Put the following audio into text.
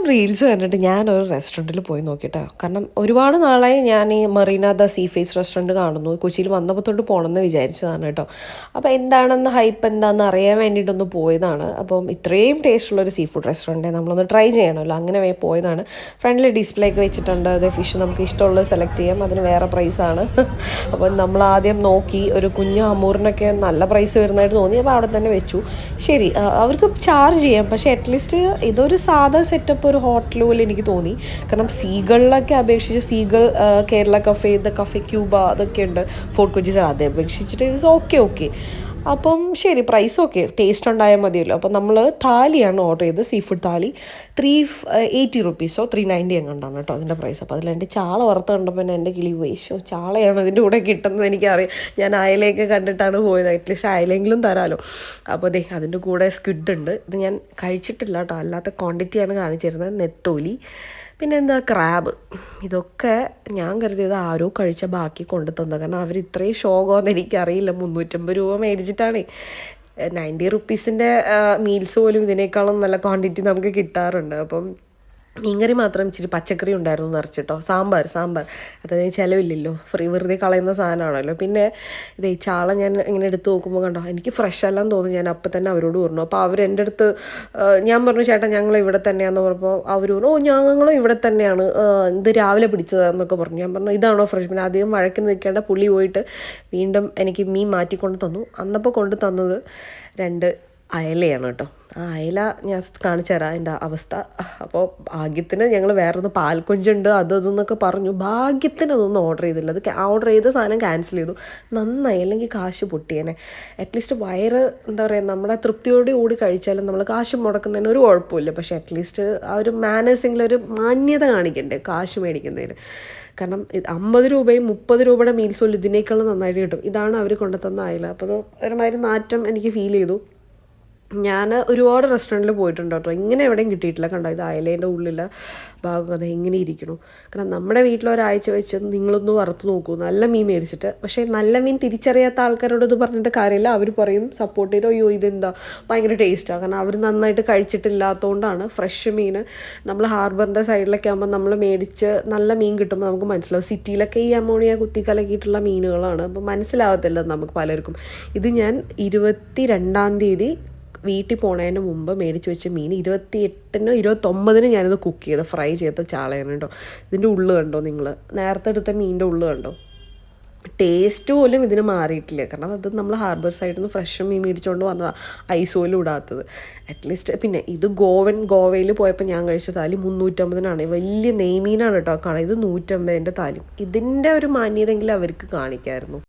Instagram reels കണ്ടിട്ട് ഒരു റെസ്റ്റോറന്റിൽ പോയി നോക്കിയിട്ടാ കാരണം ഒരുപാട് നാളായി ഞാൻ ഈ Marina the sea face restaurant കാണുന്നു. കൊച്ചിയിൽ വന്നപ്പോൾ തൊട്ട് പോകണമെന്ന് വിചാരിച്ചതാണ് കേട്ടോ. അപ്പോൾ എന്താണെന്ന് ഹൈപ്പ് എന്താണെന്ന് അറിയാൻ വേണ്ടിയിട്ടൊന്ന് പോയതാണ്. അപ്പം ഇത്രയും ടേസ്റ്റുള്ള ഒരു സീ ഫുഡ് റെസ്റ്റോറന്റ് നമ്മളൊന്ന് ട്രൈ ചെയ്യണമല്ലോ. അങ്ങനെ പോയതാണ്. ഫ്രണ്ടിൽ ഡിസ്പ്ലേ ഒക്കെ വെച്ചിട്ടുണ്ട്. അത് ഫിഷ് നമുക്ക് ഇഷ്ടമുള്ളത് സെലക്ട് ചെയ്യാം. അതിന് വേറെ പ്രൈസാണ് അപ്പം നമ്മൾ ആദ്യം നോക്കി. ഒരു കുഞ്ഞു അമൂറിനൊക്കെ നല്ല പ്രൈസ് വരുന്നതായിട്ട് തോന്നി. അപ്പോൾ അവിടെ തന്നെ വെച്ചു. ശരി അവർക്ക് ചാർജ് ചെയ്യാം. പക്ഷേ അറ്റ്ലീസ്റ്റ് ഇതൊരു സാധാ സെറ്റപ്പ് ഒരു ഹോട്ടൽ പോലെ എനിക്ക് തോന്നി. കാരണം സീകളിലൊക്കെ അപേക്ഷിച്ച് സീകൾ ആ, Kerala cafe the cafe Cuba അതൊക്കെ ഉണ്ട്. ഫോർട്ട് കൊച്ചി സാർ അതേ അപേക്ഷിച്ചിട്ട് ഇത് ഓക്കെ ഓക്കെ. അപ്പം ശരി പ്രൈസ് ഓക്കെ ടേസ്റ്റ് ഉണ്ടായാൽ മതിയല്ലോ. അപ്പം നമ്മൾ താലിയാണ് ഓർഡർ ചെയ്തത്. Sea food thali three eighty റുപ്പീസോ three ninety അങ്ങോട്ടാണ് കേട്ടോ അതിന്റെ പ്രൈസ് അപ്പോൾ അതിലെന്റെ ചാള വറുത്ത് കണ്ടപ്പോൾ തന്നെ എന്റെ കിളി വേശോ ചാളയാണ് അതിന്റെ കൂടെ കിട്ടുന്നത്? എനിക്കറിയാം. ഞാൻ അയലയൊക്കെ കണ്ടിട്ടാണ് പോയത്. അറ്റ്ലീസ്റ്റ് അയലെങ്കിലും തരാമല്ലോ അപ്പോൾ ദേ അതിന്റെ കൂടെ സ്ക്വിഡ് ഉണ്ട്. ഇത് ഞാൻ കഴിച്ചിട്ടില്ല കേട്ടോ. അല്ലാത്ത ക്വാണ്ടിറ്റിയാണ് കാണിച്ചിരുന്നത്. നെത്തോലി. പിന്നെ എന്താ ക്രാബ് ഇതൊക്കെ ഞാൻ കരുതിയത് ആരോ കഴിച്ച ബാക്കി കൊണ്ടു തന്നത് കാരണം അവർ ഇത്രയും ഷോകോന്ന് എനിക്കറിയില്ല. മുന്നൂറ്റമ്പത് രൂപ മേടിച്ചിട്ടാണ്. നയന്റി റുപ്പീസിന്റെ മീൽസ് പോലും ഇതിനേക്കാളും നല്ല ക്വാണ്ടിറ്റി നമുക്ക് കിട്ടാറുണ്ട്. അപ്പം മീൻകറി മാത്രം ഇച്ചിരി പച്ചക്കറി ഉണ്ടായിരുന്നു നിറച്ചിട്ടോ. സാമ്പാർ സാമ്പാർ. അതായത് ചിലവില്ലല്ലോ. ഫ്രീ വെറുതെ കളയുന്ന സാധനമാണല്ലോ. പിന്നെ ഇതേ ചാള ഞാൻ ഇങ്ങനെ എടുത്ത് നോക്കുമ്പോൾ കണ്ടോ എനിക്ക് ഫ്രഷ് അല്ലെന്ന് തോന്നി ഞാൻ അപ്പം തന്നെ അവരോട് പറഞ്ഞു. അപ്പോൾ അവർ എന്റെ അടുത്ത് ഞാൻ പറഞ്ഞു ചേട്ടാ ഞങ്ങൾ ഇവിടെ തന്നെയാണെന്ന് പറഞ്ഞപ്പോൾ അവർ പറഞ്ഞു ഓ ഞങ്ങളും ഇവിടെ തന്നെയാണ്. ഇത് രാവിലെ പിടിച്ചതെന്നൊക്കെ പറഞ്ഞു. ഞാൻ പറഞ്ഞു ഇതാണോ ഫ്രഷ് പിന്നെ അധികം വഴക്കിന് നിൽക്കേണ്ട പുള്ളി പോയിട്ട് വീണ്ടും എനിക്ക് മീൻ മാറ്റിക്കൊണ്ട് തന്നു. അന്നപ്പോൾ കൊണ്ട് തന്നത് രണ്ട് അയലയാണ് കേട്ടോ. ആ അയല ഞാൻ കാണിച്ചു തരാം എന്റെ അവസ്ഥ. അപ്പോൾ ഭാഗ്യത്തിന് ഞങ്ങൾ വേറൊന്ന് പാൽക്കൊഞ്ചുണ്ട് അത് ഇതെന്നൊക്കെ പറഞ്ഞു. ഭാഗ്യത്തിന് അതൊന്നും ഓർഡർ ചെയ്തില്ല. അത് ഓർഡർ ചെയ്ത സാധനം ക്യാൻസൽ ചെയ്തു. നന്നായി. അല്ലെങ്കിൽ കാശ് പൊട്ടിയേനെ. അറ്റ്ലീസ്റ്റ് വയറ് എന്താ പറയുക നമ്മുടെ തൃപ്തിയോടെ കൂടി കഴിച്ചാലും നമ്മൾ കാശ് മുടക്കുന്നതിന് ഒരു കുഴപ്പമില്ല. പക്ഷേ അറ്റ്ലീസ്റ്റ് ആ ഒരു മാനേഴ്സെങ്കിലും ഒരു മാന്യത കാണിക്കണ്ടേ കാശ് മേടിക്കുന്നതിന്. കാരണം അമ്പത് രൂപയും മുപ്പത് രൂപയുടെ മീൽസ് പോലും ഇതിനേക്കാളും നന്നായിട്ട് കിട്ടും. ഇതാണ് അവർ കൊണ്ടുതന്ന അയല. അപ്പോൾ അത് ഒരുമാതിരി നാറ്റം എനിക്ക് ഫീൽ ചെയ്തു. ഞാൻ ഒരുപാട് റെസ്റ്റോറന്റിൽ പോയിട്ടുണ്ട് കേട്ടോ. ഇങ്ങനെ എവിടെയും കിട്ടിയിട്ടില്ല. കണ്ടോ? ഇത് അയലേന്റെ ഉള്ളിലെ ഭാഗം അത് എങ്ങനെ ഇരിക്കണു കാരണം നമ്മുടെ വീട്ടിൽ ഒരാഴ്ച വെച്ച് നിങ്ങളൊന്ന് വറുത്ത് നോക്കൂ. നല്ല മീൻ മേടിച്ചിട്ട്. പക്ഷേ നല്ല മീൻ തിരിച്ചറിയാത്ത ആൾക്കാരോട് ഇത് പറഞ്ഞിട്ട് കാര്യമില്ല. അവർ പറയും സപ്പോർട്ട് ചെയ്തോ? അയ്യോ ഇതെന്താ? ഭയങ്കര ടേസ്റ്റാണ് കാരണം അവർ നന്നായിട്ട് കഴിച്ചിട്ടില്ലാത്തതുകൊണ്ടാണ് ഫ്രഷ് മീൻ. നമ്മൾ ഹാർബറിന്റെ സൈഡിലൊക്കെ ആകുമ്പോൾ നമ്മൾ മേടിച്ച് നല്ല മീൻ കിട്ടുമ്പോൾ നമുക്ക് മനസ്സിലാവും. സിറ്റിയിലൊക്കെ ഈ അമോണിയ കുത്തി കലക്കിയിട്ടുള്ള മീനുകളാണ്. അപ്പോൾ മനസ്സിലാവത്തില്ല നമുക്ക് പലർക്കും. ഇത് ഞാൻ ഇരുപത്തി രണ്ടാം തീയതി വീട്ടിൽ പോണതിന് മുമ്പ് മേടിച്ച് വെച്ച മീൻ ഇരുപത്തി എട്ടിനോ ഇരുപത്തൊമ്പതിന് ഞാനിത് കുക്ക് ചെയ്ത്. ഫ്രൈ ചെയ്ത് ചാളയാണ് കേട്ടോ ഇതിന്റെ ഉള്ളു കണ്ടോ നിങ്ങൾ നേരത്തെ എടുത്ത മീനിന്റെ ഉള്ളു കണ്ടോ? ടേസ്റ്റ് പോലും ഇതിന് മാറിയിട്ടില്ല. കാരണം അത് നമ്മൾ ഹാർബർ സൈഡിൽ നിന്ന് ഫ്രഷ് മീൻ മേടിച്ചുകൊണ്ട് വന്നതാണ് ഐസ് പോലും ഇടാത്തത്. അറ്റ്ലീസ്റ്റ് പിന്നെ ഇത് ഗോവൻ ഗോവയിൽ പോയപ്പോൾ ഞാൻ കഴിച്ച താലി മുന്നൂറ്റമ്പതിനാണ്. വലിയ നെയ്മീനാണ് കേട്ടോ കാണാം ഇത് നൂറ്റമ്പതിന്റെ താലി. ഇതിന്റെ ഒരു മാന്യതെങ്കിലും അവർക്ക് കാണിക്കായിരുന്നു.